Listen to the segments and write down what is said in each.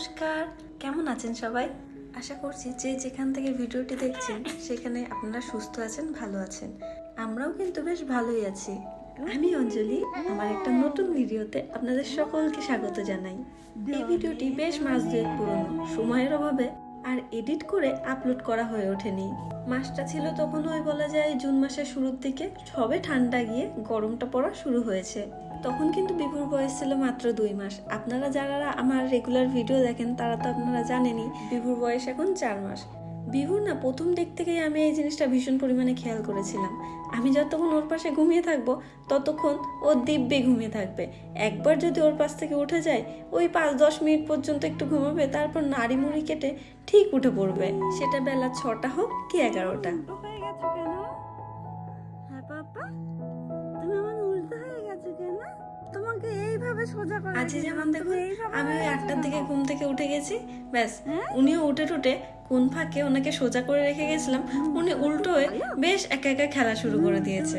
নমস্কার, কেমন আছেন সবাই? আশা করছি যে যেখান থেকে ভিডিওটি দেখছেন, সেখানে আপনারা সুস্থ আছেন, ভালো আছেন। আমরাও কিন্তু বেশ ভালোই আছি। আমি অঞ্জলি, আমার একটা নতুন ভিডিওতে আপনাদের সকলকে স্বাগত জানাই। এই ভিডিওটি বেশ মাস দুয়েক পুরনো, সময়ের অভাবে আর এডিট করে আপলোড করা হয়ে ওঠেনি। মাসটা ছিল তখন ওই বলা যায় জুন মাসের শুরুর দিকে, সবে ঠান্ডা গিয়ে গরমটা পড়া শুরু হয়েছে। তখন কিন্তু বিপুর বয়স ছিল মাত্র দুই মাস। আপনারা যারা আমার রেগুলার ভিডিও দেখেন, তারা তো আপনারা জানেনই, বিপুর বয়স এখন চার মাস। বিহুর না, প্রথম দিক থেকেই আমি এই জিনিসটা ভীষণ পরিমাণে খেয়াল করেছিলাম। আমি যতক্ষণ ওর পাশে ঘুমিয়ে থাকব, ততক্ষণ ও দিব্যে ঘুমিয়ে থাকবে। একবার যদি ওর পাশ থেকে উঠে যায়, ওই পাঁচ দশ মিনিট পর্যন্ত একটু ঘুমাবে, তারপর নাড়ি মুড়ি কেটে ঠিক উঠে পড়বে। সেটা বেলা ছটা হোক কি এগারোটা। হয়ে পাপা করে আজকে যেমন দেখুন আমি ওই আটটার দিকে ঘুম থেকে উঠে গেছি ব্যাস। হ্যাঁ? উনিও উঠে টুটে কোন ফাঁকে ওনাকে সোজা করে রেখে গেছিলাম উনি উল্টো হয়ে। বেশ একা একা খেলা শুরু করে দিয়েছে।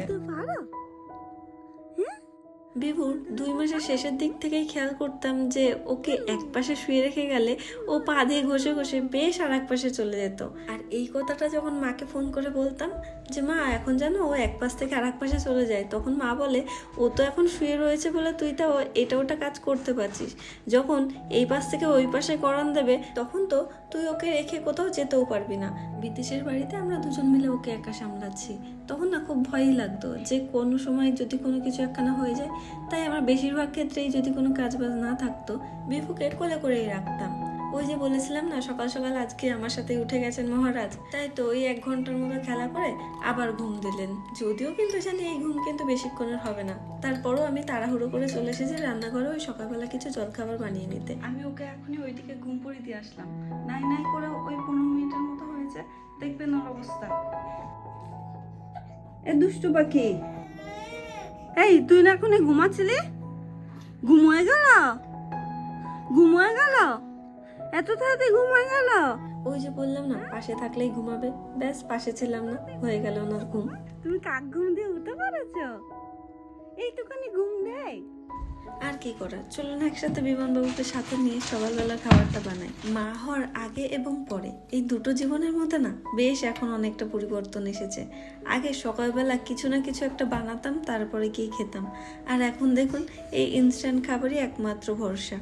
বিভুর দুই মাসের শেষের দিক থেকেই খেয়াল করতাম যে ওকে এক পাশে শুয়ে রেখে গেলে ও পা দিয়ে ঘষে ঘষে বেশ আর এক পাশে চলে যেত। আর এই কথাটা যখন মাকে ফোন করে বলতাম যে, মা, এখন জানো ও এক পাশ থেকে আর এক পাশে চলে যায়। তখন মা বলে, ও তো এখন শুয়ে রয়েছে বলে তুই তো এটা ওটা কাজ করতে পারছিস। যখন এই পাশ থেকে ওই পাশে করান দেবে, তখন তো তুই ওকে রেখে কোথাও যেতেও পারবি না। বিদেশের বাড়িতে আমরা দুজন মিলে ওকে একা সামলাচ্ছি। তখন না খুব ভয়ই লাগতো যে, কোনো সময় যদি কোনো কিছু একখানা হয়ে যায় তাই আমার বেশিরভাগ ক্ষেত্রেই যদি কোনো কাজ বাজ না থাকতো বিফুকে কোলে করেই রাখতাম। ওই যে বলেছিলাম না সকাল সকাল আজকে আমার সাথে উঠে গেছেন মহারাজ। তাই তো ওই এক ঘণ্টার মতো খেলা করে আবার ঘুম দিলেন। যদিও কিন্তু জানি এই ঘুম কিন্তু বেশিক্ষণের হবে না। তারপরও আমি তাড়াহুড়ো করে চলে এসেছি রান্নাঘরে ওই সকালবেলা কিছু জলখাবার বানিয়ে নিতে। আমি ওকে এখনই ওইদিকে ঘুম পড়িয়ে দিয়ে আসলাম। নাই নাই করে ওই পনেরো মিনিটের মতো হয়েছে। দেখবেন ওর অবস্থা। এ দুষ্টু পাখি এই তুই না এখন ঘুমাচ্ছিলি? ঘুম হয়ে গেল? ঘুম হয়ে গেল? এত তাড়াতাড়ি ঘুম হয়ে গেল? ওই যে বললাম না পাশে থাকলেই ঘুমাবে। ব্যাস পাশে ছিলাম না হয়ে গেল ওনার ঘুম। তুমি কাক ঘুম দিয়ে উঠতে পারেছ? এইটুখানি ঘুম দেয় আর কি করার? চলুন একসাথে বিমানবাবুকে সাথে নিয়ে সকালবেলা খাবারটা বানাই। মা হওয়ার আগে এবং পরে। এই দুটো জীবনের মধ্যে না, বেশ এখন অনেকটা পরিবর্তন এসেছে। আগে সকালবেলা কিছু না কিছু একটা বানাতাম, তারপরে গিয়ে খেতাম। আর এখন দেখুন, এই ইনস্ট্যান্ট খাবারই একমাত্র ভরসা।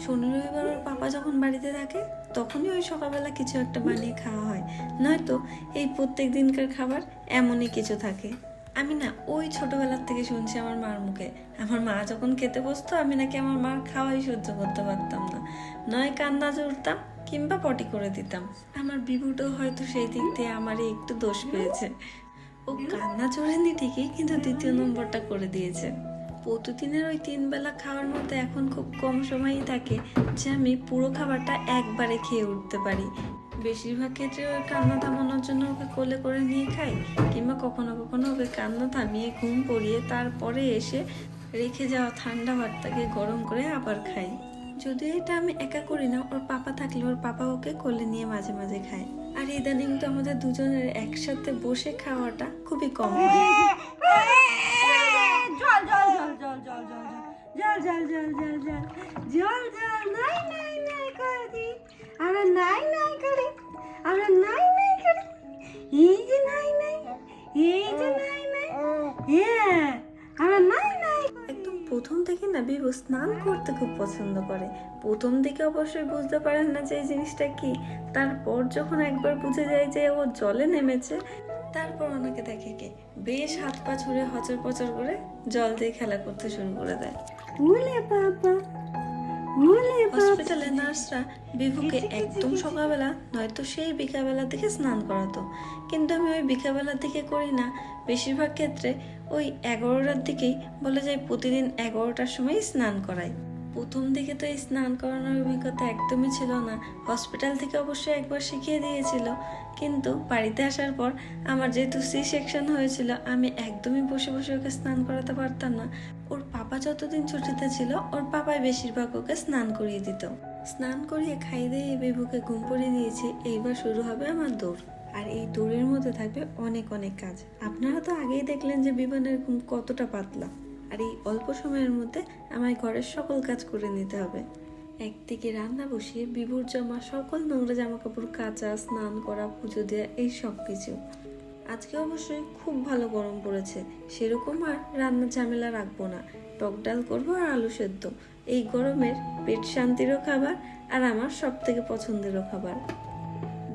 শনি রবিবার ওর পাপা যখন বাড়িতে থাকে, তখনই ওই সকালবেলা কিছু একটা বানিয়ে খাওয়া হয়। নয়তো এই প্রত্যেক দিনকার খাবার এমনই কিছু থাকে। আমি না ওই ছোটবেলার থেকে শুনছি আমার মার মুখে। আমার মা যখন খেতে বসতো, আমি নাকি আমার মার খাওয়াই সহ্য করতে পারতাম না। নয় কান্না জুড়তাম কিংবা পটি করে দিতাম। আমার বিভুটাও হয়তো সেই দিক দিয়ে আমারই একটু দোষ পেয়েছে। ও কান্না চড়েনি ঠিকই, কিন্তু দ্বিতীয় নম্বরটা করে দিয়েছে। প্রতিদিনের ওই তিন বেলা খাওয়ার মধ্যে এখন খুব কম সময়ই থাকে যে আমি পুরো খাবারটা একবারে খেয়ে উঠতে পারি। বেশিরভাগ ক্ষেত্রে ওই কান্না থামানোর জন্য ওকে কোলে করে নিয়ে খাই কিংবা কখনো কখনো ওকে কান্না থামিয়ে ঘুম পড়িয়ে তারপরে এসে রেখে যাওয়া ঠান্ডা ভাতটাকে গরম করে আবার খাই যদিও এটা আমি একা করি না ওর পাপা থাকলে ওর পাপা ওকে কোলে নিয়ে মাঝে মাঝে খায় আর ইদানিং তো আমাদের দুজনের একসাথে বসে খাওয়াটা খুবই কম হয় জল জল জল জল জল জল জল জল জল জল জল জল জল নাই না বিভু স্নান করতে খুব পছন্দ করে। প্রথম দিকে অবশ্যই বুঝতে পারেন না যে এই জিনিসটা কি। তারপর যখন একবার বুঝে যায় যে ও জলে নেমেছে তারপর ওনাকে দেখে কে? বেশ হাত পা ছুঁড়ে হচর পচর করে জল দিয়ে খেলা করতে শুরু করে দেয়। বাবা বাবা। হসপিটালে নার্সরা বিভুকে একদম সকালবেলা নয়তো সেই বিকালবেলার দিকে স্নান করাতো। কিন্তু আমি ওই বিকালবেলার দিকে করি না। বেশিরভাগ ক্ষেত্রে ওই এগারোটার দিকেই বলা যায় প্রতিদিন এগারোটার সময় স্নান করাই প্রথম দিকে তো এই স্নান করানোর অভিজ্ঞতা একদমই ছিল না। হসপিটাল থেকে অবশ্যই একবার শিখিয়ে দিয়েছিল। কিন্তু বাড়িতে আসার পর আমার যেহেতু সি সেকশন হয়েছিল, আমি একদমই বসে বসে ওকে স্নান করাতে পারতাম না। ওর পাপা যতদিন ছুটিতে ছিল, ওর পাপাই বেশিরভাগ ওকে স্নান করিয়ে দিত। স্নান করিয়ে খাইয়ে দিয়ে বেবুকে ঘুম পড়িয়ে দিয়েছি, এইবার শুরু হবে আমার দৌড়। আর এই দৌড়ের মধ্যে থাকবে অনেক অনেক কাজ। আপনারা তো আগেই দেখলেন যে বিমানের ঘুম কতটা পাতলা। আর এই অল্প সময়ের মধ্যে আমায় ঘরের সকল কাজ করে নিতে হবে। একদিকে রান্না বসিয়ে বিভুর জমা, সকল নোংরা জামা কাপড় কাচা, স্নান করা, পুজো দেওয়া এই সব কিছু আজকে অবশ্যই খুব ভালো গরম পড়েছে। সেরকম আর রান্নার ঝামেলা রাখব না। টক ডাল করব আর আলু সেদ্ধ। এই গরমের পেট শান্তিরও খাবার আর আমার সব থেকে পছন্দেরও খাবার।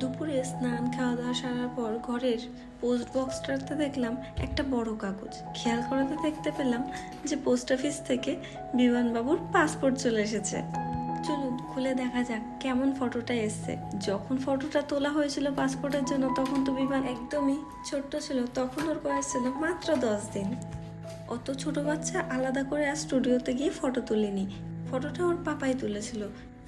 দুপুরে স্নান খাওয়া দাওয়া সারার পর ঘরের পোস্ট বক্সটাতে দেখলাম একটা বড় কাগজ। খেয়াল করাতে দেখতে পেলাম যে পোস্ট অফিস থেকে বিমানবাবুর পাসপোর্ট চলে এসেছে। চলুন, খুলে দেখা যাক কেমন ফটোটা এসছে। যখন ফটোটা তোলা হয়েছিল পাসপোর্টের জন্য, তখন তো বিমান একদমই ছোট্ট ছিল। তখন ওর বয়স ছিল মাত্র দশ দিন। অত ছোট বাচ্চা আলাদা করে আর স্টুডিওতে গিয়ে ফটো তুলিনি। ফটোটা ওর পাপাই তুলেছিল।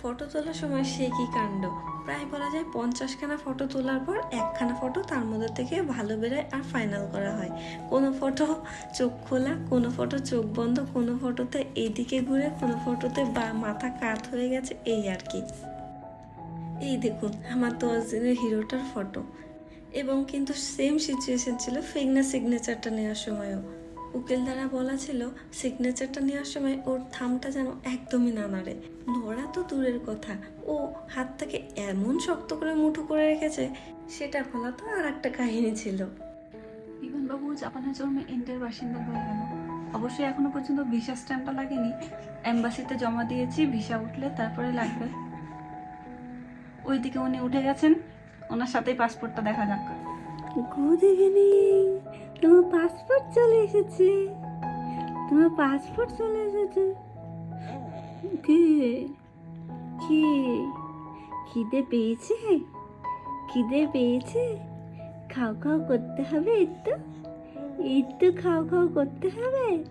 ফটো তোলার সময় সে কি কাণ্ড? প্রায় বলা যায় পঞ্চাশখানা ফটো তোলার পর একখানা ফটো তার মধ্যে থেকে ভালো বেরোয় আর ফাইনাল করা হয়। কোনো ফটো চোখ খোলা, কোনো ফটো চোখ বন্ধ, কোনো ফটোতে এইদিকে ঘুরে, কোনো ফটোতে বা মাথা কাত হয়ে গেছে, এই আর কি। এই দেখুন, আমার দশ দিনের হিরোটার ফটো। এবং কিন্তু সেম সিচুয়েশন ছিল ফেগনা সিগনেচারটা নেওয়ার সময়ও। উকিল দ্বারা বলা ছিল সিগনেচারটা নেওয়ার সময় ওর থামটা যেন একদমই না নাড়ে নড়া তো দূরের কথা। ও হাতটাকে এমন শক্ত করে মুঠো করে রেখেছে সেটা খোলা তো আর একটা কাহিনী ছিল। বিমানবাবু জাপানের জন্মে ইন্ডিয়ার বাসিন্দা হয়ে গেল। অবশ্যই এখনও পর্যন্ত ভিসা স্ট্যাম্পটা লাগেনি। এম্বাসিতে জমা দিয়েছি ভিসা উঠলে তারপরে লাগবে। ওইদিকে উনি উঠে গেছেন ওনার সাথেই পাসপোর্টটা দেখা যাক। গুড ইভিনিং তোমার পাসপোর্ট চলে এসেছে। তোমার পাসপোর্ট চলে এসেছে। কি? কি? খিদে পেয়েছে? খিদে পেয়েছে? খাও খাও করতে হবে, এই তো। এই তো খাও খাও করতে হবে।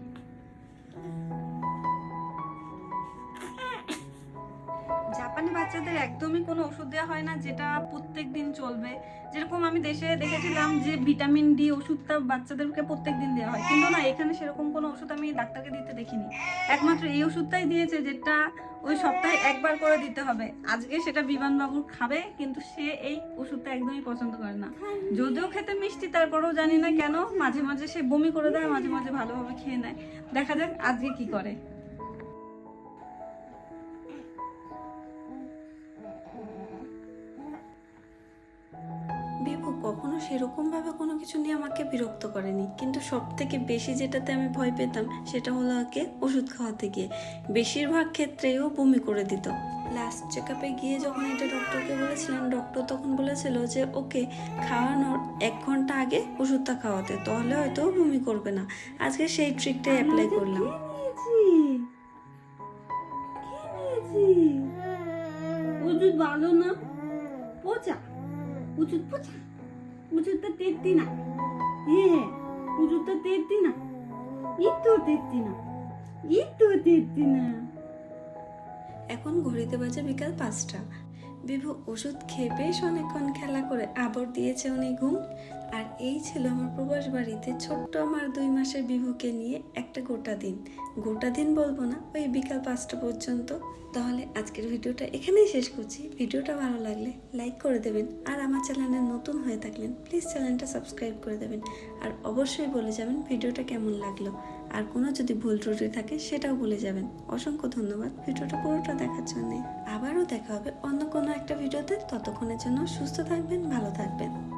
জাপানি বাচ্চাদের একদমই কোনো ওষুধ দেওয়া হয় না, যেটা প্রত্যেক দিন চলবে। যেরকম আমি দেশে দেখেছিলাম যে ভিটামিন ডি ওষুধটা বাচ্চাদেরকে প্রত্যেক দিন দেওয়া হয়। কিন্তু না, এখানে সেরকম কোনো ওষুধ আমি ডাক্তারকে দিতে দেখিনি। একমাত্র এই ওষুধটাই দিয়েছে যেটা ওই সপ্তাহে একবার করে দিতে হবে। আজকে সেটা বিমানবাবু খাবে, কিন্তু সে এই ওষুধটা একদমই পছন্দ করে না। যদিও খেতে মিষ্টি, তারপরেও জানি না কেন, মাঝে মাঝে সে বমি করে দেয়, মাঝে মাঝে ভালোভাবে খেয়ে নেয়। দেখা যাক আজকে কি করে। কখনো সেরকমভাবে কোনো কিছু নিয়ে আমাকে বিরক্ত করেনি। কিন্তু সব থেকে বেশি যেটাতে আমি ভয় পেতাম সেটা হলো ওকে ওষুধ খাওয়াতে গিয়ে। বেশিরভাগ ক্ষেত্রেই ও বমি করে দিত। লাস্ট চেক আপে গিয়ে যখন এটা ডক্টরকে বলেছিলাম ডক্টর তখন বলেছিল যে ওকে খাওয়ানোর এক ঘণ্টা আগে ওষুধটা খাওয়াতে তাহলে হয়তো ও বমি করবে না। আজকে সেই ট্রিকটাই অ্যাপ্লাই করলাম। ওষুধ ভালো না? পচা। ওষুধ পচা। ওষুধটা তেত্তি না। হ্যাঁ ওষুধটা তেত্তি না। একটু তেত্তি না। একটু তেত্তি না। এখন ঘড়িতে বাজে বিকাল পাঁচটা। বিভু ওষুধ খেয়ে বেশ অনেকক্ষণ খেলা করে আবর দিয়েছে উনি ঘুম। আর এই ছিল আমার প্রবাস বাড়িতে ছোট্ট আমার দুই মাসের বিভুকে নিয়ে একটা গোটা দিন। গোটা দিন বলব না, ওই বিকাল পাঁচটা পর্যন্ত। তাহলে আজকের ভিডিওটা এখানেই শেষ করছি। ভিডিওটা ভালো লাগলে লাইক করে দেবেন আর আমার চ্যানেলে নতুন হয়ে থাকলেন, প্লিজ চ্যানেলটা সাবস্ক্রাইব করে দেবেন। আর অবশ্যই বলে যাবেন ভিডিওটা কেমন লাগল। আর কোনো যদি ভুল ত্রুটি থাকে সেটাও বলে যাবেন। অসংখ্য ধন্যবাদ ভিডিওটা পুরোটা দেখার জন্য। আবারও দেখা হবে অন্য কোনো একটা ভিডিওতে। ততক্ষণের জন্য সুস্থ থাকবেন, ভালো থাকবেন।